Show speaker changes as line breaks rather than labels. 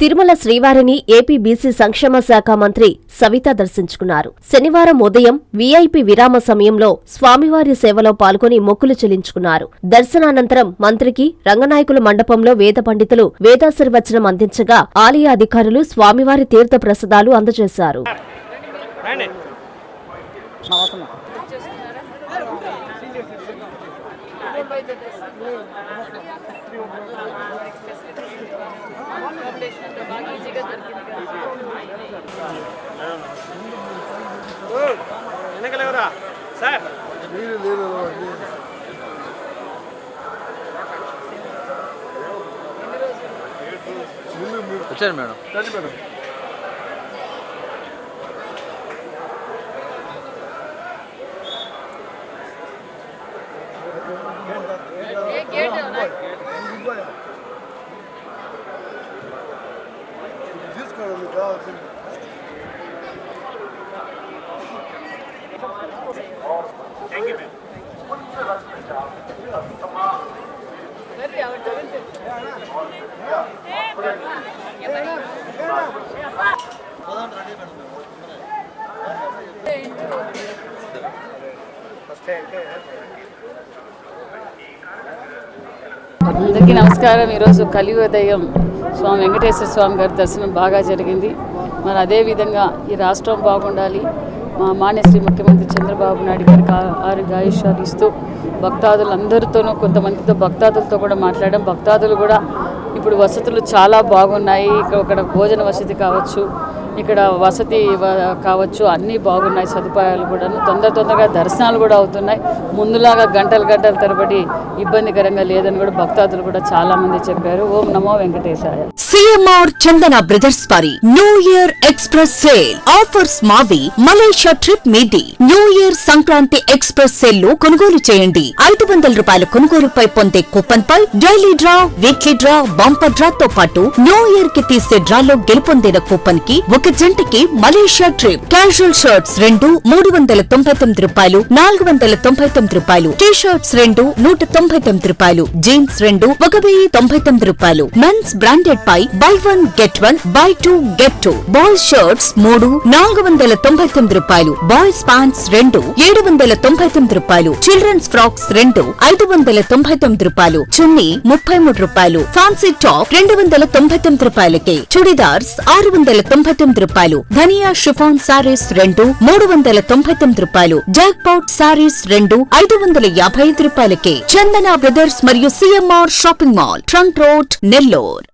తిరుమల శ్రీవారిని AP BC సంక్షేమ శాఖ మంత్రి సవిత దర్శించుకున్నారు. శనివారం ఉదయం వీఐపీ విరామ సమయంలో స్వామివారి సేవలో పాల్గొని మొక్కులు చెల్లించుకున్నారు. దర్శనానంతరం మంత్రికి రంగనాయకుల మండపంలో వేద పండితులు వేదాశీర్వచనం అందించగా ఆలయ అధికారులు స్వామివారి తీర్థ ప్రసాదాలు అందజేశారు.
రండి వెనకలేవరా సార్ లేదు
వచ్చారు మేడం
మేడం.
అందరికీ నమస్కారం ఈరోజు కలియుదయం స్వామి వెంకటేశ్వర స్వామి గారి దర్శనం బాగా జరిగింది. మరి అదేవిధంగా ఈ రాష్ట్రం బాగుండాలి. మా మాన్యశ్రీ ముఖ్యమంత్రి చంద్రబాబు నాయుడు గారికి ఆ- ఆరోగ్య ఆయుష్యాలు ఇస్తూ భక్తాదులందరితోనూ కొంతమందితో భక్తాదులతో కూడా మాట్లాడడం. భక్తాదులు కూడా ఇప్పుడు వసతులు చాలా బాగున్నాయి. ఇక్కడ భోజన వసతి కావచ్చు. ఇక్కడ వసతి కావచ్చు అన్నీ బాగున్నాయి సదుపాయాలు కూడా తొందర తొందరగా దర్శనాలు కూడా అవుతున్నాయి. ముందులాగా గంటలు గంటల తరబడి ఇబ్బందికరంగా లేదని కూడా భక్తాదులు కూడా చాలా మంది చెప్పారు. ఓం నమో వెంకటేశాయ.
సిఎంఆర్ చందన బ్రదర్స్ వారి new year express sale offers మావి మలేషియా ట్రిప్ మీది. న్యూ ఇయర్ సంక్రాంతి ఎక్స్ప్రెస్ సేల్లో కొనుగోలు చేయండి. ఐదు వందల రూపాయల కొనుగోలుపై పొందే కూపన్ పై daily draw weekly draw bumper draw తో పాటు న్యూ ఇయర్కి తీసే డ్రాలో గెలుపొందిన కూపన్కి ఒక జంటకి మలేషియా ట్రిప్. క్యాజువల్ షర్ట్స్ రెండు మూడు వందల తొంభై తొమ్మిది రూపాయలు నాలుగు వందల తొంభై తొమ్మిది రూపాయలు. టీ షర్ట్స్ రెండు నూట తొంభై తొమ్మిది రూపాయలు జీన్స్ రెండు ఒక వెయ్యి తొంభై తొమ్మిది రూపాయలు. మెన్స్ బ్రాండెడ్ పై buy one get one buy two get two boys shirts మూడు నాలుగు వందల తొంభై తొమ్మిది రూపాయలు బాయ్స్ ప్యాంట్స్ రెండు ఏడు వందల తొంభై తొమ్మిది రూపాయలు. చిల్డ్రన్స్ ఫ్రాక్స్ రెండు ఐదు వందల తొంభై తొమ్మిది రూపాయలు. చున్నీ ముప్పై మూడు రూపాయలు. ఫ్యాన్సీ టాప్ రెండు వందల తొంభై తొమ్మిది రూపాయలకి. చుడిదార్స్ ఆరు వందల తొంభై తొమ్మిది తొమ్మిది రూపాయలు. ధనియా షిఫాన్ సారీస్ రెండు మూడు వందల తొంభై తొమ్మిది రూపాయలు. జాక్ పౌట్ సారీస్ రెండు ఐదు వందల యాభై ఐదు రూపాయలకే. చందన బ్రదర్స్ మరియు CMR shopping mall trunk road Nellore.